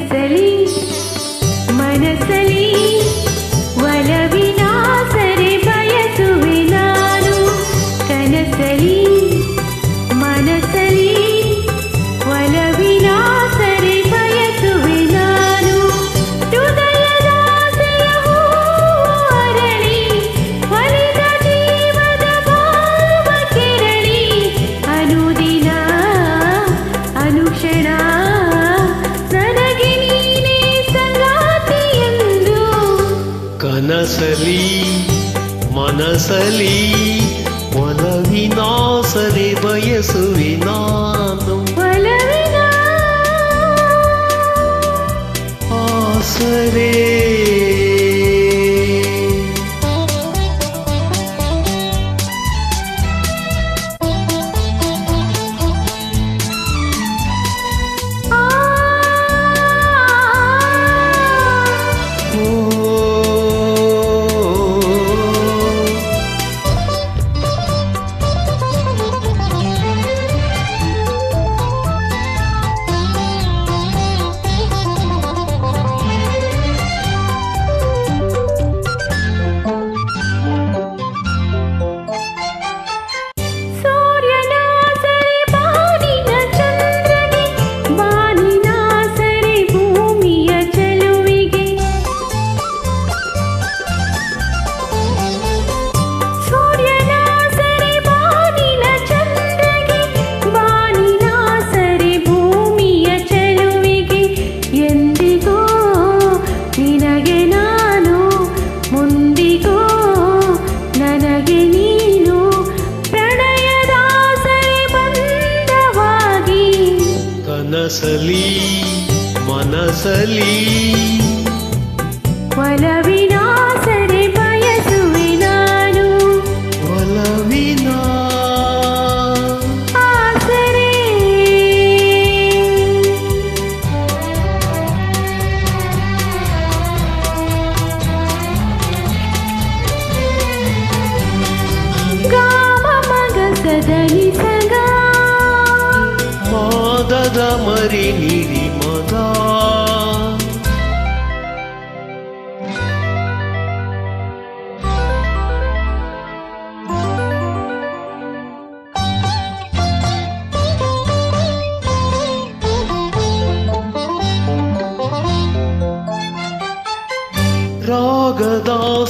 ಕನಸಲಿ ಮನಸಲಿ ಕನಸಲಿ ಮನಸಲಿ ಒಲವಿನ ಸರಿ ಬಯಸುವೆ ನಾನು ಒಲವಿನ ಆಸರೆ ಕನಸಲಿ ಮನಸಲಿ ಒಲವಿನ ಮರಿ ನಿರಿ ಮಗ.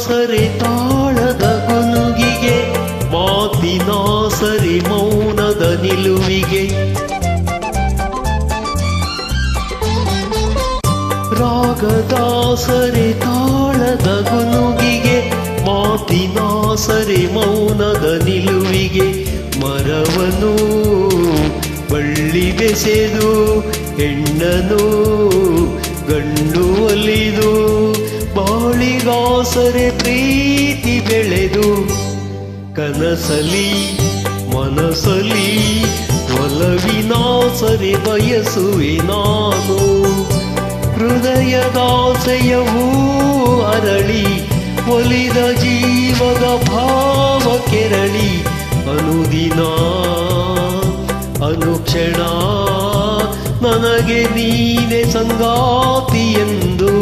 ಸರಿ ತಾಳದ ಗುನುಗಿಗೆ ಮಾತಿನ ಸರಿ ಮೌನದ ನಿಲುವಿಗೆ. ರಾಗದ ಸರಿ ತಾಳದ ಗುನುಗಿಗೆ, ಮಾತಿನಾಸರೆ ಸರಿ ಮೌನದ ನಿಲುವಿಗೆ ಮರವನು, ಬಳ್ಳಿ ಬೆಸೆದು, ಹೆಣ್ಣನು, ಗಂಡು ಒಲಿದು, ಬಾಳಿಗಾಸರೆ ಪ್ರೀತಿ ಬೆಳೆದು, ಕನಸಲಿ, ಮನಸಲಿ, ಒಲವಿನಾಸರೆ ಸರಿ ಬಯಸುವೆ ನಾನು. ಹೃದಯದಾಸೆಯವೂ ಅರಳಿ ಒಲಿದ ಜೀವದ ಭಾವ ಕೆರಳಿ ಅನುದಿನ ಅನುಕ್ಷಣ ನನಗೆ ನೀನೆ ಸಂಗಾತಿ ಎಂದು